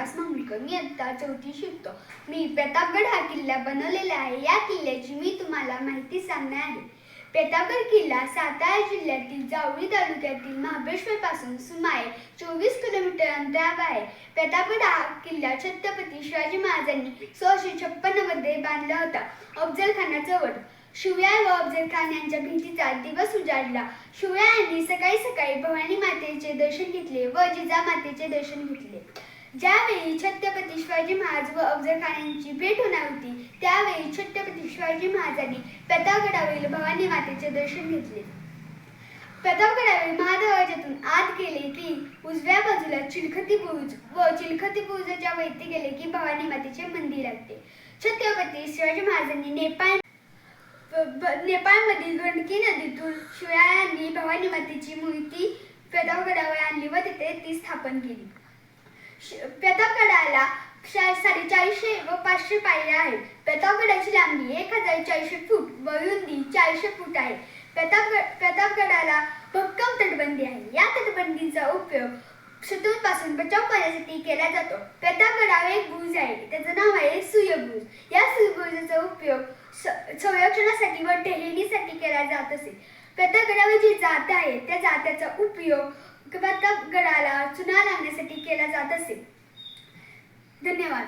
प्रकाश माहुलकर मी आता चौथी शिकतो. मी प्रतापगड हा किल्ला बनवलेला आहे. या किल्ल्याची मी तुम्हाला माहिती सांगणार आहे. प्रतापगड किल्ला सातारा जिल्ह्यातील जावळी तालुक्यातील महाबळेश्वर पासून सुमारे चोवीस किलोमीटर अंतरावर आहे. प्रतापगड हा किल्ला छत्रपती शिवाजी महाराजांनी सोळाशे छप्पन्नमध्ये बांधला होता. अफजलखानाजवळ खानाचा शिवराय व अफजल खान यांच्या भीतीचा दिवस उजाडला. शिवरायांनी सकाळी सकाळी भवानी मातेचे दर्शन घेतले व जिजा मातेचे दर्शन घेतले. ज्यावेळी छत्रपती शिवाजी महाराज व अफजल खान यांची भेट होणार होती त्यावेळी छत्रपती शिवाजी महाराजांनी प्रतापगडावरील भवानी मातेचे दर्शन घेतले. प्रतापगडावरील महादरवाज्यातून आत गेले की उजव्या बाजूला चिलखती बुरुज व चिलखती बुरुजाच्या वैती गेले की भवानी मातेचे मंदिर लागते छत्रपती शिवाजी महाराजांनी नेपाळ नेपाळमधील गंडकी नदीतून शिवरायांनी भवानी मातेची मूर्ती प्रतापगडावर आणली व तिथे ती स्थापन केली. प्रतापगडाला शा- साडेचारशे व पाचशे पायऱ्या आहेत. प्रतापगडाची लांबी एक हजार चारशे फूट व रुंदी चारशे फूट आहे. प्रतापगड प्रतापगडाला भक्कम तटबंदी आहे. या तटबंदीचा उपयोग शत्रूंपासून बचाव करण्यासाठी केला जातो. प्रतापगडावर एक बुरुज आहे. त्याचं नाव आहे सूर्यबुरुज या सूर्यबुरुजाचा उपयोग स- संरक्षणासाठी व टेहळणीसाठी केला जात असे. प्रतापगडावर जी जात आहे त्या जात्याचा उपयोग प्रतापगडाला चुना लागण्यासाठी केला जात असेल धन्यवाद.